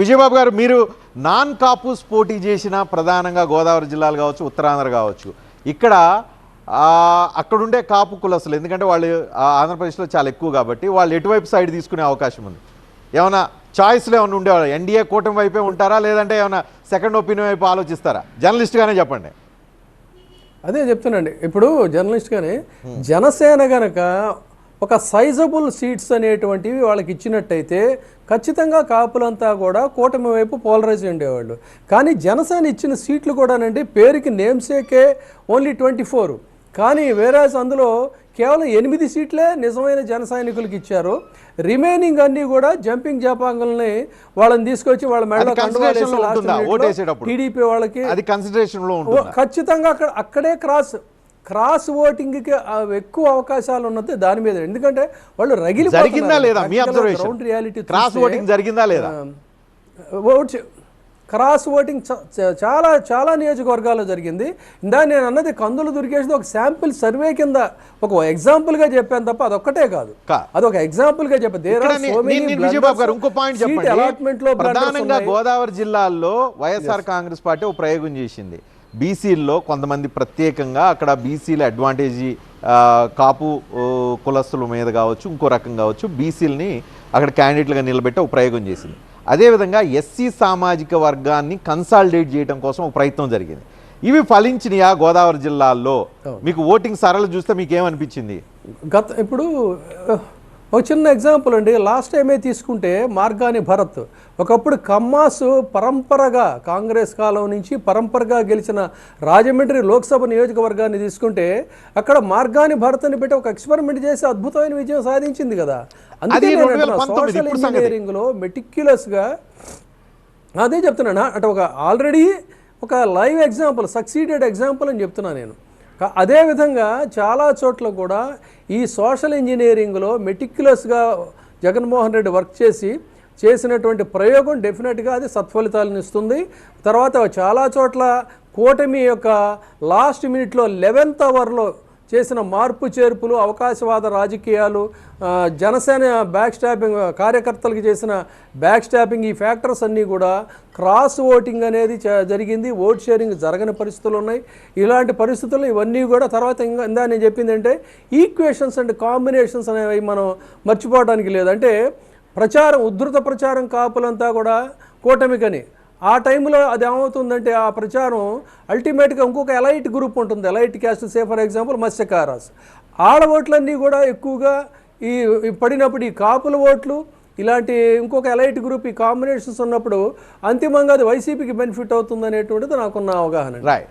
విజయబాబు గారు మీరు నాన్ కాపూస్ పోటీ చేసిన ప్రధానంగా గోదావరి జిల్లాలు కావచ్చు ఉత్తరాంధ్ర కావచ్చు. ఇక్కడ అక్కడుండే కాపు కులస్తులు ఎందుకంటే వాళ్ళు ఆంధ్రప్రదేశ్లో చాలా ఎక్కువ కాబట్టి వాళ్ళు ఎటువైపు సైడ్ తీసుకునే అవకాశం ఉంది? ఏమైనా చాయిస్లు ఏమైనా ఉండేవాళ్ళు ఎన్డీఏ కూటమి వైపే ఉంటారా? లేదంటే ఏమైనా సెకండ్ ఒపీనియన్ వైపు ఆలోచిస్తారా? జర్నలిస్ట్గానే చెప్పండి. అదే చెప్తున్నాండి ఇప్పుడు జర్నలిస్ట్గానే జనసేన గనక ఒక సైజబుల్ సీట్స్ అనేటువంటివి వాళ్ళకి ఇచ్చినట్టయితే ఖచ్చితంగా కాపులంతా కూడా కూటమి వైపు పోలరైజ్ ఉండేవాళ్ళు. కానీ జనసేన ఇచ్చిన సీట్లు కూడానండి పేరుకి నేమ్సేకే ఓన్లీ ట్వంటీ ఫోర్ కానీ వేరేస్ అందులో కేవలం ఎనిమిది సీట్లే నిజమైన జన సైనికులకు ఇచ్చారు. రిమైనింగ్ అన్నీ కూడా జంపింగ్ జాపాంగుల్ని వాళ్ళని తీసుకొచ్చి వాళ్ళ మెడలో? టీడీపీ వాళ్ళకి ఖచ్చితంగా అక్కడ అక్కడే క్రాస్ క్రాస్ ఓటింగ్కి ఆ, ఎక్కువ అవకాశాలు ఉన్నది దాని మీద. ఎందుకంటే వాళ్ళు రగిలి జరిగిందా లేదా? మీ అబ్జర్వేషన్ రియాలిటీ క్రాస్ ఓటింగ్ జరిగిందా లేదా? ఓట్ క్రాస్ ఓటింగ్ చాలా చాలా నియోజకవర్గాల్లో జరిగింది. ఇందా నేను అన్నది కందులు దుర్గేసి ఒక శాంపిల్ సర్వే కింద ఒక ఎగ్జాంపుల్గా చెప్పాను తప్ప అదొక్కటే కాదు. కా- అది ఒక ఎగ్జాంపుల్గా చెప్పాను ఇంకో పాయింట్ చెప్పండి. ప్రధానంగా. గోదావరి జిల్లాల్లో వైఎస్ఆర్ కాంగ్రెస్ పార్టీ ఒక ప్రయోగం చేసింది. బీసీల్లో కొంతమంది ప్రత్యేకంగా అక్కడ బీసీల అడ్వాంటేజీ కాపు కులస్తుల మీద కావచ్చు ఇంకో రకం కావచ్చు బీసీలని అక్కడ క్యాండిడేట్లుగా నిలబెట్టి ఒక ప్రయోగం చేసింది. అదేవిధంగా ఎస్సీ సామాజిక వర్గాన్ని కన్సాలిడేట్ చేయడం కోసం ఒక ప్రయత్నం జరిగింది. ఇవి ఫలించినయా గోదావరి జిల్లాల్లో? మీకు ఓటింగ్ సరళ చూస్తే మీకు ఏమనిపించింది గత ఇప్పుడు ఒక చిన్న ఎగ్జాంపుల్ అండి. లాస్ట్ టైమే తీసుకుంటే మార్గాని భరత్. ఒకప్పుడు కమ్మాసు పరంపరగా కాంగ్రెస్ కాలం నుంచి పరంపరగా గెలిచిన రాజమండ్రి లోక్సభ నియోజకవర్గాన్ని తీసుకుంటే అక్కడ మార్గాని భరత్ అని పెట్టి ఒక ఎక్స్పెరిమెంట్ చేసి అద్భుతమైన విజయం సాధించింది కదా. అందుకే అది నేను 2019 అంటున్నా, సోషల్. ఇంజనీరింగ్లో మెటిక్యులస్గా అదే చెప్తున్నాను. అంటే ఒక ఆల్రెడీ ఒక లైవ్ ఎగ్జాంపుల్ సక్సీడెడ్ ఎగ్జాంపుల్ అని చెప్తున్నా నేను. అదేవిధంగా చాలా చోట్ల కూడా ఈ సోషల్ ఇంజనీరింగ్లో మెటిక్యులస్గా జగన్మోహన్ రెడ్డి వర్క్ చేసి చేసినటువంటి ప్రయోగం డెఫినెట్గా అది సత్ఫలితాలను ఇస్తుంది. తర్వాత చాలా చోట్ల కూటమి యొక్క లాస్ట్ మినిట్లో లెవెన్త్ అవర్లో చేసిన మార్పు చేర్పులు అవకాశవాద రాజకీయాలు జనసేన బ్యాక్ స్టాపింగ్ కార్యకర్తలకు చేసిన బ్యాక్ స్టాపింగ్ ఈ ఫ్యాక్టర్స్ అన్నీ కూడా క్రాస్ ఓటింగ్ అనేది జరిగింది. ఓట్ షేరింగ్ జరగని పరిస్థితులు ఉన్నాయి. ఇలాంటి పరిస్థితులు ఇవన్నీ కూడా తర్వాత ఇంకా ఇందా నేను చెప్పింది అంటే ఈక్వేషన్స్ అండ్ కాంబినేషన్స్ అనేవి మనం మర్చిపోవడానికి లేదు. అంటే ప్రచారం ఉధృత ప్రచారం కాపులంతా కూడా కూటమికని. ఆ టైంలో అది ఏమవుతుందంటే ఆ ప్రచారం అల్టిమేట్గా ఇంకొక ఎలైట్ గ్రూప్ ఉంటుంది. Elite caste say for example మత్స్యకారాస్. ఆడ ఓట్లన్నీ కూడా ఎక్కువగా ఈ పడినప్పుడు ఈ కాపుల ఓట్లు ఇలాంటి ఇంకొక ఎలైట్ గ్రూప్ ఈ కాంబినేషన్స్ ఉన్నప్పుడు అంతిమంగా అది వైసీపీకి బెనిఫిట్ అవుతుంది అనేటువంటిది నాకున్న అవగాహన. రైట్